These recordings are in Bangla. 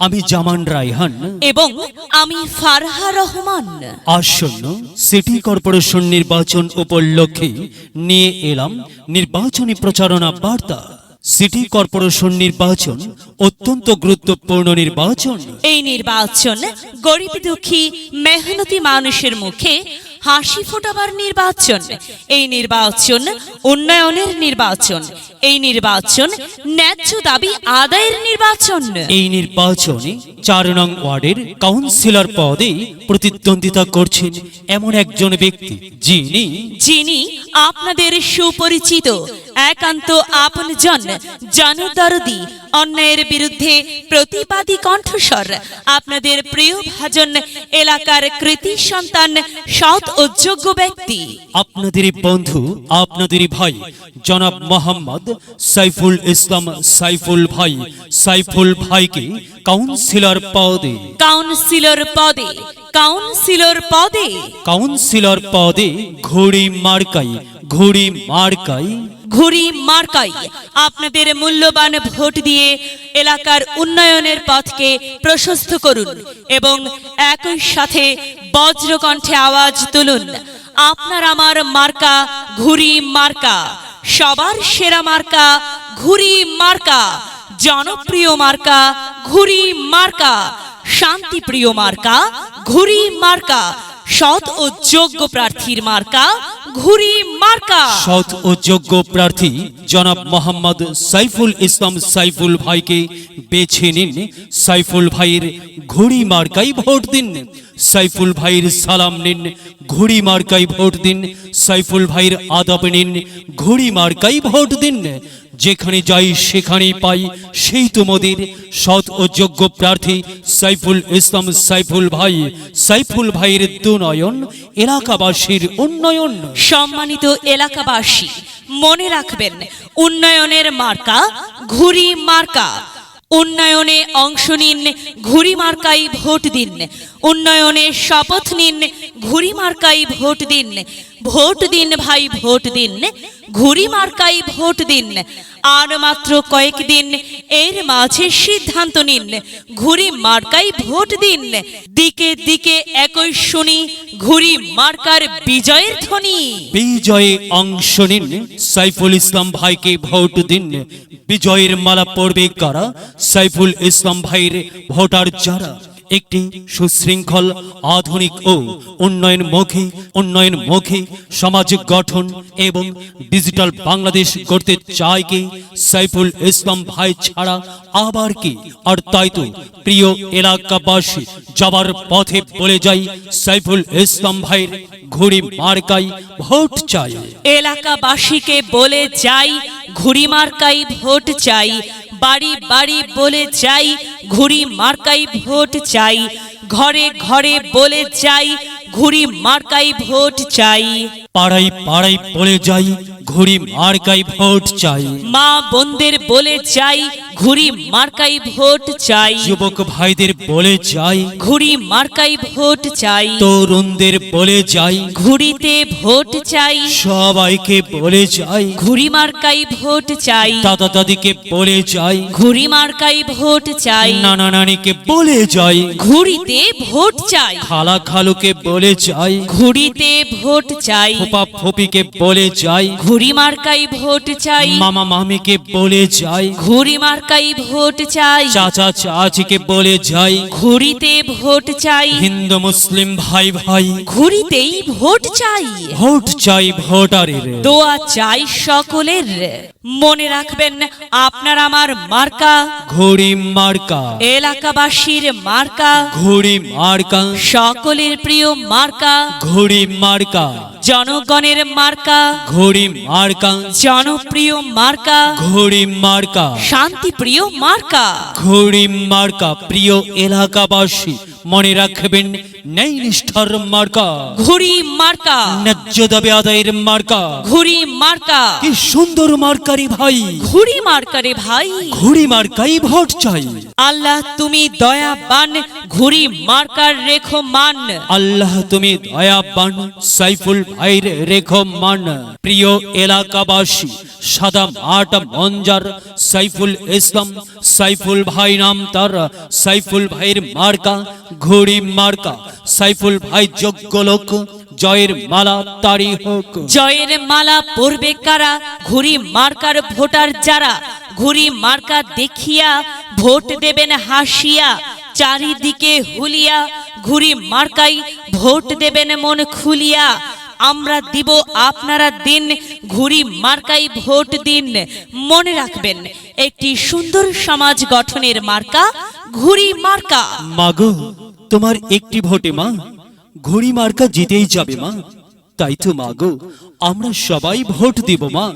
আমি জামান রায়হান। এবং আমি ফারহা রহমান। আসন্ন সিটি কর্পোরেশন নির্বাচন উপলক্ষে নিয়ে এলাম নির্বাচনী প্রচারণা বার্তা। সিটি কর্পোরেশন নির্বাচন অত্যন্ত গুরুত্বপূর্ণ নির্বাচন। এই নির্বাচন গরিব দুঃখী মেহনতি মানুষের মুখে হাসি ফোটাবার নির্বাচন। এই নির্বাচন উন্নয়নের নির্বাচন। এই নির্বাচন ন্যায্য দাবি আদায়ের নির্বাচন। এই নির্বাচনে চার নং ওয়ার্ডের কাউন্সিলর পদে প্রতিদ্বন্দ্বিতা করছেন এমন একজন ব্যক্তি যিনি যিনি আপনাদের সুপরিচিত একান্ত আপনজন জনদরদি অন্যায়ের বিরুদ্ধে প্রতিবাদী কণ্ঠস্বর। আপনাদের প্রিয় ভাজন এলাকার কৃতি সন্তান সৎ ও যোগ্য ব্যক্তি। আপনাদেরই বন্ধু আপনাদেরই ভাই জনাব মোহাম্মদ সাইফুল ইসলাম সাইফুল ভাই সাইফুল ভাইকে কাউন্সিলর পদে। কাউন্সিলর পদে কাউন্সিলর পদে। কাউন্সিলর পদে ঘড়ি মার্কাই ঘড়ি মার্কাই ঘুড়ি মার্কাই আপনাদের মূল্যবান ভোট দিয়ে এলাকার উন্নয়নের পথকে প্রশস্ত করুন এবং একই সাথে বজ্রকণ্ঠে আওয়াজ তুলুন। আপনার আমার মার্কা ঘুরি মার্কা, সবার সেরা মার্কা ঘুরি মার্কা, জনপ্রিয় মার্কা ঘুরি মার্কা, শান্তিপ্রিয় মার্কা ঘুরি মার্কা, সৎ ও যোগ্য প্রার্থীর মার্কা ঘুড়ি মার্কা। সৎ ও যোগ্য প্রার্থী জনাব মোহাম্মদ সাইফুল ইসলাম সাইফুল ভাইকে বেছে নিন। সাইফুল ভাইয়ের ঘুড়ি মার্কাই ভোট দিন। সাইফুল ভাইয়ের সালাম নিন, ঘুড়ি মার্কাই ভোট দিন। সাইফুল ভাইয়ের আদব নিন, ঘুড়ি মার্কাই ভোট দিন। যেখানে যাই সেখানেই পাই। সেই তোমাদের সৎ ও যোগ্য প্রার্থী সাইফুল ইসলাম সাইফুল ভাই। সাইফুল ভাইয়ের দুনয়ন এলাকাবাসীর উন্নয়ন। সম্মানিত এলাকাবাসী, মনে রাখবেন, উন্নয়নের মার্কা ঘুড়ি মার্কা। উন্নয়নে অংশ নিন, ঘুড়ি মার্কাই ভোট দিন। উন্নয়নে শপথ নিন, ঘুড়ি মার্কাই ভোট দিন। ভোট দিন ভাই, ভোট দিন। ঘুড়ি মার্কাই ভোট দিন। আর মাত্র কয়েকদিন এর মাঝে সিদ্ধান্ত নিন। ঘুড়ি মার্কাই ভোট দিন। দিকে দিকে একই শুনি ঘুড়ি মার্কার বিজয়ের ধ্বনি। বিজয়ে অংশ নিন। সাইফুল ইসলাম ভাইকে ভোট দিন। বিজয়ের মালা পড়বে কারা? সাইফুল ইসলাম ভাইয়ের ভোটার যারা? একটি সুশৃঙ্খল, আধুনিক ও উন্নয়নমুখী উন্নয়নমুখী সমাজ গঠন এবং ডিজিটাল বাংলাদেশ গড়তে চায় কে? সাইফুল ইসলাম ভাই ছাড়া আবার কি? আর তাই তো প্রিয় এলাকাবাসী, যাবার পথে বলে যাই, সাইফুল ইসলাম ভাইয়ের ঘুড়ি মার্কাই ভোট চাই। এলাকাবাসীকে বলে যাই, ঘুড়ি মার্কাই ভোট চাই বাড়ি বাড়ি বলে যাই ঘুড়ি মার্কাই ভোট চাই। ঘরে ঘরে বলে যাই ঘুড়ি মার্কাই ভোট চাই। পাড়াই পাড়াই বলে যাই ঘুড়ি মার্কাই ভোট চাই। মা বোনদের বলে যাই ঘুড়ি মার্কাই ভোট চাই। যুবক ভাইদের বলে যাই। ঘুড়ি মার্কাই ভোট চাই। তরুণদের বলে যাই। ঘুড়িতে ভোট চাই। সবাইকে বলে যাই। ঘুড়ি মার্কাই ভোট চাই। দাদা দাদিকে বলে যাই। ঘুড়ি মার্কাই ভোট চাই। নানা নানিকে বলে যাই। ঘুড়িতে ভোট চাই। খালা খালুকে বলে যাই। ঘুড়িতে ভোট চাই। ফোপা ফোপিকে বলে যাই। ঘুড়ি মার্কাই ভোট চাই। মামা মামিকে বলে যাই। ঘুড়ি মার্কাই ভোট চাই। চাচা চাচিকে বলে যাই। ঘুড়িতে ভোট চাই। হিন্দু মুসলিম ভাই ভাই। ঘুড়িতেই ভোট চাই। ভোট চাই ভোটারের। দোয়া চাই সকলের। মনে রাখবেন আপনার আমার মার্কা। ঘড়ি মার্কা। এলাকাবাসীর মার্কা। ঘড়ি মার্কা। সকলের প্রিয় মার্কা। ঘড়ি মার্কা। জনগণের মার্কা। ঘড়ি মার্কা। জনপ্রিয় মার্কা। ঘড়ি মার্কা। শান্তিপ্রিয় মার্কা। ঘড়ি মার্কা। প্রিয় এলাকাবাসী। মনে রাখবেন ন্যায় নিষ্ঠার মার্কা। ঘুরি মার্কা। ন্যায্য দাবি আদায়ের মার্কা। ঘুরি মার্কা। কি সুন্দর মার্কারি ভাই। ঘুরি মার্কারে ভাই। ঘুড়ি মার্কাই ভোট চাই। আল্লাহ তুমি দয়া দয়াবান ঘুরি মার্কার রেখো মান আল্লাহ তুমি দয়া দয়াবান সাইফুল ভাইয়ের রেখো মান প্রিয় এলাকাবাসী সাদা মাঠ মঞ্জার সাইফুল ইসলাম, সাইফুল ভাই নাম তার, সাইফুল ভাইয়ের মার্কা, ঘুড়ি মার্কা, সাইফুল ভাই যোগ্য লোক, জয়ের মালা তারি হোক। জয়ের মালা পরবে কারা? ঘুরি মার্কার ভোটার যারা? ঘুরি মার্কা দেখিয়া ভোট দেবেন হাসিয়া, চারিদিকে হুলিয়া ঘুরি মার্কাই ভোট দেবেন মন খুলিয়া। আমরা দিব আপনারা দিন ঘুরি মার্কাই ভোট দিন। মনে রাখবেন, একটি সুন্দর সমাজ গঠনের মার্কা ঘুরি মার্কা। মাগো, তোমার একটি ভোটে মা ঘুড়ি মার্কা জিতেই যাবে মা। তাই তো মাগো, আমরা সবাই ভোট দিব মা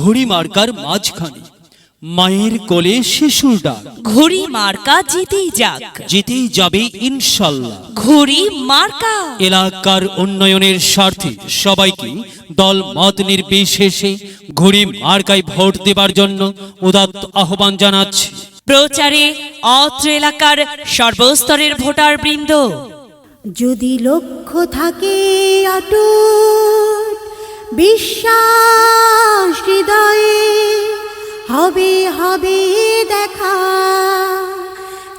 ঘুড়ি মার্কার মাঝখানে। মায়ের কোলে শিশুর ডাক। ঘড়ি মার্কা জিতেই যাক। জিতেই যাবে ইনশাল্লাহ। ঘড়ি মার্কা। এলাকার উন্নয়নের স্বার্থে সবাইকে দল মত নির্বিশেষে ঘড়ি মার্কায় ভোট দেবার জন্য উদাত্ত আহ্বান জানাচ্ছি। প্রচারে অত্র এলাকার সর্বস্তরের ভোটার বৃন্দ যদি লক্ষ্য থাকে অটুট বিশ্বাস